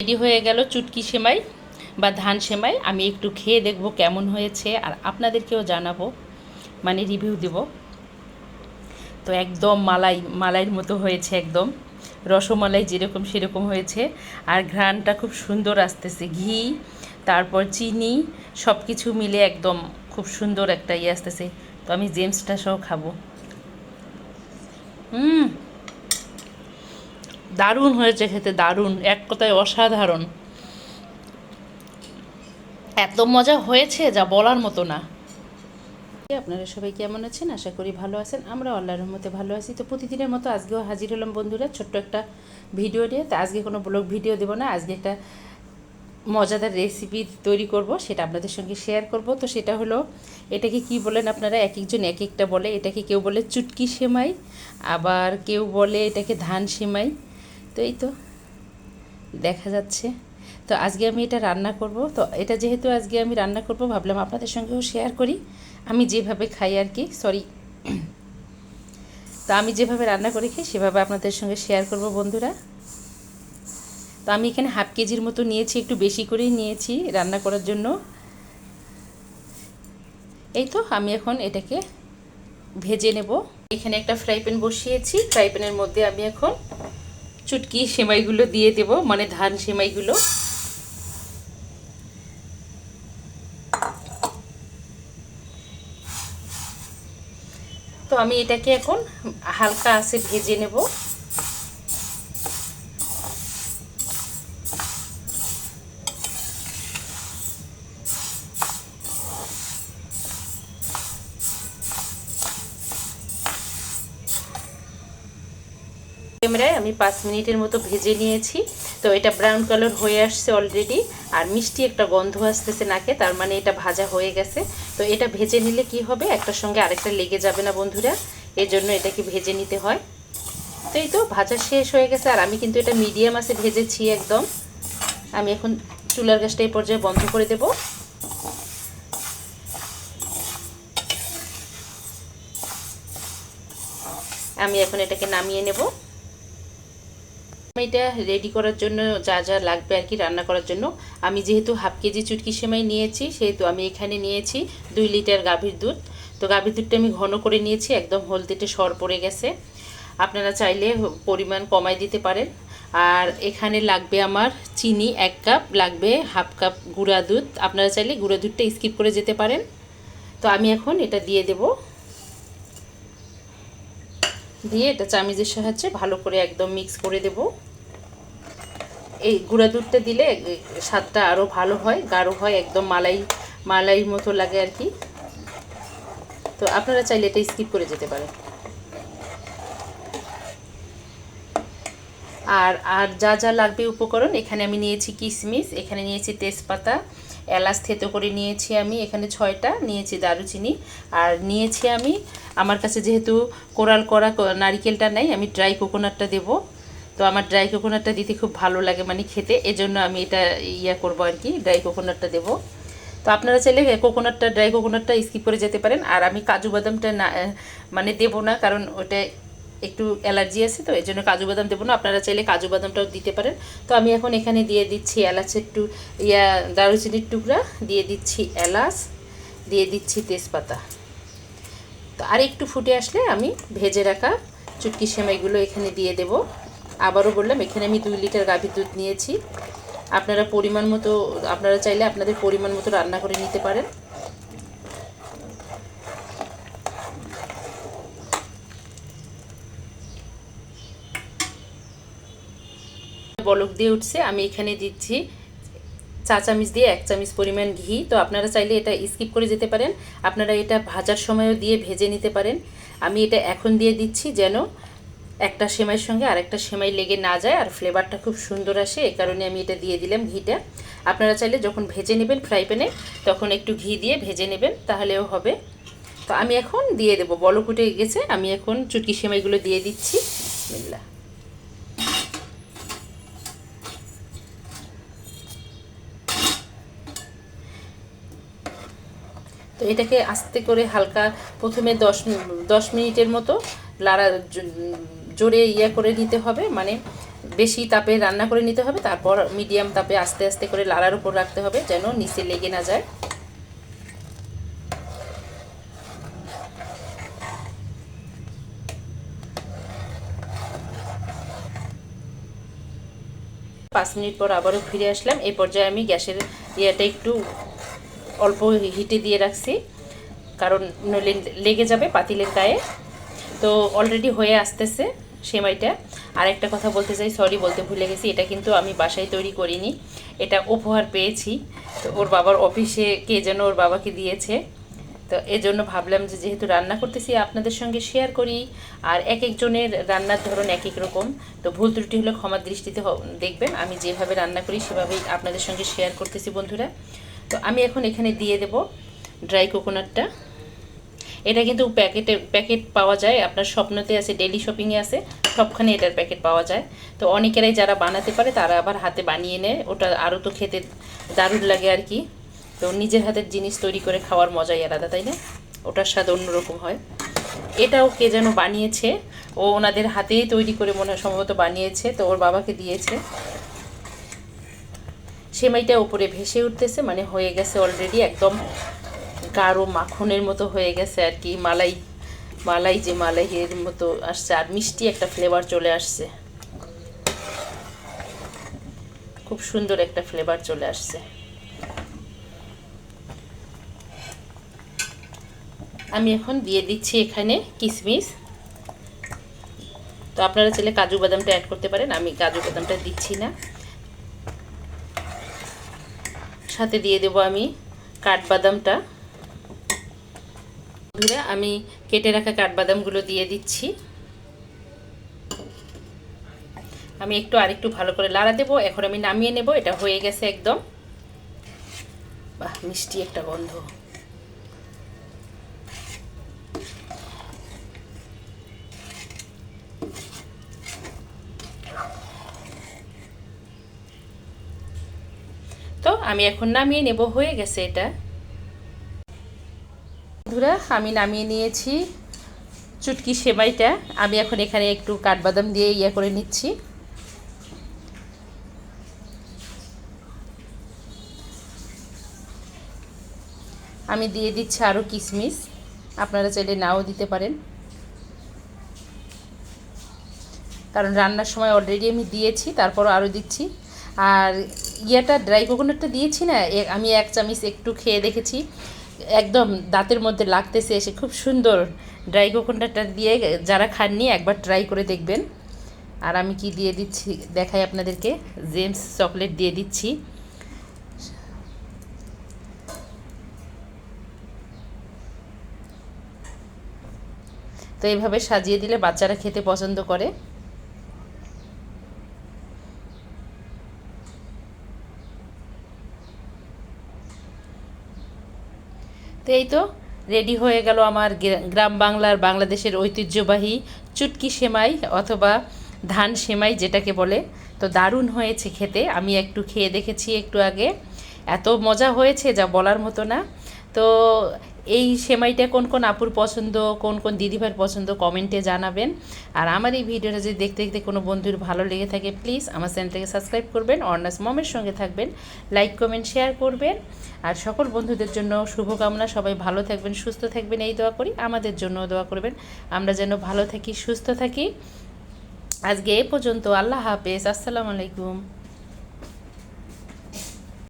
Ready হয়ে গেল চুটকি সেমাই বা ধান সেমাই। আমি একটু খেয়ে দেখব কেমন হয়েছে আর আপনাদেরকেও জানাব মানে রিভিউ দেব। তো একদম মালাই, মালাইয়ের মতো হয়েছে একদম। রসমালাই যেরকম সেরকম হয়েছে। আর ঘ্রাণটা খুব সুন্দর আসতেছে, ঘি, তারপর চিনি সব কিছু মিলে একদম খুব সুন্দর একটা ইয়ে আসতেছে। তো আমি জেমসটা সহ খাব। হুম। দারুণ হয়েছে খেতে, দারুণ। এক কথায় অসাধারণ। এত মজা হয়েছে যা বলার মতো না। আপনারা সবাই কেমন আছেন? আশা করি ভালো আছেন। আমরা আল্লাহর রহমতে ভালো আছি। তো প্রতিদিনের মতো আজকেও হাজির হলাম বন্ধুরা ছোট্ট একটা ভিডিও নিয়ে। তো আজকে কোনো ব্লগ ভিডিও দেবো না। আজকে একটা মজাদার রেসিপি তৈরি করব, সেটা আপনাদের সঙ্গে শেয়ার করব। তো সেটা হলো, এটাকে কি বলেন আপনারা? এক একজন এক একটা বলে। এটাকে কেউ বলে চুটকি সেমাই, আবার কেউ বলে এটাকে ধান সেমাই। তো এই তো, দেখা যাচ্ছে। তো আজকে আমি এটা রান্না করব। তো এটা যেহেতু আজকে আমি রান্না করব, ভাবলাম আপনাদের সঙ্গেও শেয়ার করি। আমি যেভাবে খাই আর কি সরি তো আমি যেভাবে রান্না করে খাই, সেভাবে আপনাদের সঙ্গে শেয়ার করব বন্ধুরা। তো আমি এখানে হাফ কেজির মতো নিয়েছি, একটু বেশি করেই নিয়েছি রান্না করার জন্য। এই তো, আমি এখন এটাকে ভেজে নেব। এখানে একটা ফ্রাই প্যান বসিয়েছি। ফ্রাই প্যানের মধ্যে আমি এখন চুটকি সেমাইগুলো দিয়ে দেব মানে ধান সেমাইগুলো। তো আমি এটাকে এখন হালকা আছে ভেজে নেব। ক্যামেরায় আমি পাঁচ মিনিটের মতো ভেজে নিয়েছি। তো এটা ব্রাউন কালার হয়ে আসছে অলরেডি আর মিষ্টি একটা গন্ধ আসতেছে নাকে, তার মানে এটা ভাজা হয়ে গেছে। তো এটা ভেজে নিলে কি হবে? একটার সঙ্গে আরেকটা লেগে যাবে না বন্ধুরা। এই জন্য এটাকে ভেজে নিতে হয়। তো এই তো ভাজা শেষ হয়ে গেছে। আর আমি কিন্তু এটা মিডিয়াম আছে ভেজেছি একদম। আমি এখন চুলার গ্যাসটা এই পর্যায়ে বন্ধ করে দেব। আমি এখন এটাকে নামিয়ে নেব। এটা রেডি করার জন্য যা যা লাগবে আর কি রান্না করার জন্য। আমি যেহেতু হাফ কেজি চুটকি সেমাই নিয়েছি, সেহেতু আমি এখানে নিয়েছি দুই লিটার গাভীর দুধ। তো গাভীর দুধটা আমি ঘন করে নিয়েছি, একদম হলদিতে সর পড়ে গেছে। আপনারা চাইলে পরিমাণ কমাই দিতে পারেন। আর এখানে লাগবে আমার চিনি এক কাপ, লাগবে হাফ কাপ গুঁড়া দুধ। আপনারা চাইলে গুঁড়া দুধটা স্কিপ করে যেতে পারেন। তো আমি এখন এটা দিয়ে দেব। দিয়ে এটা চামিজের সাহায্যে ভালো করে একদম মিক্স করে দেবো। এই গুঁড়া দুধটা দিলে স্বাদটা আরও ভালো হয়, গাঢ় হয়, একদম মালাই মালাই মতো লাগে আর কি। তো আপনারা চাইলে এটা স্কিপ করে যেতে পারেন। আর আর যা যা লাগবে উপকরণ, এখানে আমি নিয়েছি কিশমিশ এখানে নিয়েছি তেজপাতা, এলাচ থেতো করে নিয়েছি আমি, এখানে ছয়টা, নিয়েছি দারুচিনি, আর নিয়েছি আমি, আমার কাছে যেহেতু কোরাল করা নারিকেলটা নেই, আমি ড্রাই কোকোনাটটা দেবো। তো আমার ড্রাই কোকোনাটটা দিতে খুব ভালো লাগে মানে খেতে, এজন্য আমি এটা ইয়া করব আর কি ড্রাই কোকোনাটটা দেবো। তো আপনারা চাইলে কোকোনাটটা ড্রাই কোকোনাটটা স্কিপ করে যেতে পারেন। আর আমি কাজু বাদামটা না মানে দেবো না, কারণ ওটা একটু অ্যালার্জি আছে তো এই জন্য কাজু বাদাম দেবো না। আপনারা চাইলে কাজু বাদামটাও দিতে পারেন। তো আমি এখন এখানে দিয়ে দিচ্ছি এলাচের টু ইয়া, দারুচিনির টুকরা, দিয়ে দিচ্ছি এলাচ, দিয়ে দিচ্ছি তেজপাতা। তো আর একটু ফুটে আসলে আমি ভেজে রাখা চুটকি সেমাইগুলো এখানে দিয়ে দেব। আবারও বললাম, এখানে আমি দুই লিটার গাভীর দুধ নিয়েছি। আপনারা পরিমাণ মতো, আপনারা চাইলে আপনাদের পরিমাণ মতো রান্না করে নিতে পারেন। বলক দিয়ে উঠছে, আমি এখানে দিচ্ছি চা চামিচ দিয়ে এক চামিচ পরিমাণ ঘি। তো আপনারা চাইলে এটা স্কিপ করে যেতে পারেন। আপনারা এটা ভাজার সময়ও দিয়ে ভেজে নিতে পারেন। আমি এটা এখন দিয়ে দিচ্ছি যেন একটা সেমাইয়ের সঙ্গে আরেকটা সেমাই লেগে না যায় আর ফ্লেভারটা খুব সুন্দর আসে, এই কারণে আমি এটা দিয়ে দিলাম ঘিটা। আপনারা চাইলে যখন ভেজে নেবেন ফ্রাই প্যানে তখন একটু ঘি দিয়ে ভেজে নেবেন, তাহলেও হবে। তো আমি এখন দিয়ে দেবো বলক উঠে গেছে, আমি এখন চুটকি সেমাইগুলো দিয়ে দিচ্ছি। বিসমিল্লাহ। তো এটাকে আস্তে করে হালকা, প্রথমে দশ দশ মিনিটের মতো লাড়া জোরে ইয়ে করে নিতে হবে মানে বেশি তাপে রান্না করে নিতে হবে, তারপর মিডিয়াম তাপে আস্তে আস্তে করে লাড়ার উপর রাখতে হবে যেন নিচে লেগে না যায়। পাঁচ মিনিট পর আবারও ফিরে আসলাম এই পর্যায়ে আমি গ্যাসের ইয়েটা একটু অল্প হিটে দিয়ে রাখছি, কারণ নইলে লেগে যাবে পাতিলের গায়ে। তো অলরেডি হয়ে আসতেছে। সেমাইটা। আর একটা কথা বলতে চাই সরি বলতে ভুলে গেছি, এটা কিন্তু আমি বাসায় তৈরি করিনি। এটা উপহার পেয়েছি। তো ওর বাবার অফিসে কে যেন ওর বাবাকে দিয়েছে। তো এজন্য ভাবলাম যে যেহেতু রান্না করতেছি, আপনাদের সঙ্গে শেয়ার করি। আর এক একজনের রান্নার ধরন এক এক রকম। তো ভুল ত্রুটি হলে ক্ষমার দৃষ্টিতে দেখবেন। আমি যেভাবে রান্না করি, সেভাবেই আপনাদের সঙ্গে শেয়ার করতেছি বন্ধুরা। তো আমি এখন এখানে দিয়ে দেব ড্রাই কোকোনাটটা এটা কিন্তু প্যাকেটে, প্যাকেট পাওয়া যায়। আপনার স্বপ্নতে আছে ডেলি শপিংয়ে আছে, সবখানে এটার প্যাকেট পাওয়া যায়। তো অনেকেরাই যারা বানাতে পারে, তারা আবার হাতে বানিয়ে নেয়। ওটা আরও তো খেতে দারুণ লাগে আর কি। তো নিজের হাতের জিনিস তৈরি করে খাওয়ার মজাই আলাদা, তাই না? ওটার স্বাদ অন্যরকম হয়। এটাও কে যেন বানিয়েছে। ও ওনাদের হাতেই তৈরি করে মনে হয়, সম্ভবত বানিয়েছে। তো ওর বাবাকে দিয়েছে। সেমাইটা ওপরে ভেসে উঠতেছে মানে হয়ে গেছে অলরেডি একদম গাঢ় মাখনের মতো হয়ে গেছে আর কি, মালাই মালাই যে মালাইয়ের মতো আসছে আর মিষ্টি একটা ফ্লেভার চলে আসছে। খুব সুন্দর একটা ফ্লেভার চলে আসছে। আমি এখন দিয়ে দিচ্ছি এখানে কিশমিশ তো আপনারা চাইলে কাজু বাদামটা অ্যাড করতে পারেন, আমি কাজু বাদামটা দিচ্ছি না। সাথে দিয়ে দেব আমি কাঠবাদামটা। বন্ধুরা আমি কেটে রাখা কাঠবাদামগুলো দিয়ে দিচ্ছি। আমি একটু আরেকটু ভালো করে লাড়া দেবো, এখন আমি নামিয়ে নেব, এটা হয়ে গেছে একদম। বাহ, মিষ্টি একটা গন্ধ। তো আমি এখন নামিয়ে নেব, হয়ে গেছে এটা। বন্ধুরা, আমি নামিয়ে নিয়েছি চুটকি সেমাইটা। আমি এখন এখানে একটু কাঠবাদাম দিয়ে ইয়ে করে নিচ্ছি। আমি দিয়ে দিচ্ছি আরও কিশমিশ আপনারা চাইলে নাও দিতে পারেন। কারণ রান্নার সময় অলরেডি আমি দিয়েছি, তারপরও আরও দিচ্ছি। আর ইয়েটা ড্রাই কোকোনাটটা দিয়েছি না? আমি এক চামিচ একটু খেয়ে দেখেছি। একদম দাঁতের মধ্যে লাগতেছে এসে। খুব সুন্দর ড্রাই কোকোনাটটা দিয়ে যারা খাননি, একবার ট্রাই করে দেখবেন। আর আমি কি দিয়ে দিচ্ছি দেখাই আপনাদেরকে। জেমস চকলেট দিয়ে দিচ্ছি। তো এইভাবে সাজিয়ে দিলে বাচ্চারা খেতে পছন্দ করে। তো এই তো রেডি হয়ে গেল আমার গ্রা- গ্রাম বাংলার বাংলাদেশের ঐতিহ্যবাহী চুটকি সেমাই অথবা ধান সেমাই যেটাকে বলে। তো দারুণ হয়েছে খেতে, আমি একটু খেয়ে দেখেছি একটু আগে। এত মজা হয়েছে যা বলার মতো না। তো এই সেমাইটা কোন কোন আপুর পছন্দ, কোন কোন দিদিভাইয়ের পছন্দ, কমেন্টে জানাবেন। আর আমার এই ভিডিওটা যদি দেখতে দেখতে কোনো বন্ধুর ভালো লেগে থাকে প্লিজ আমার চ্যানেলটাকে সাবস্ক্রাইব করবেন অর্নাস মমের সঙ্গে থাকবেন লাইক কমেন্ট শেয়ার করবেন। আর সকল বন্ধুদের জন্য শুভকামনা, সবাই ভালো থাকবেন, সুস্থ থাকবেন, এই দোয়া করি, আমাদের জন্য দোয়া করবেন। আমরা যেন ভালো থাকি, সুস্থ থাকি। আজকে এ পর্যন্ত, আল্লাহ হাফেজ, আসসালামু আলাইকুম।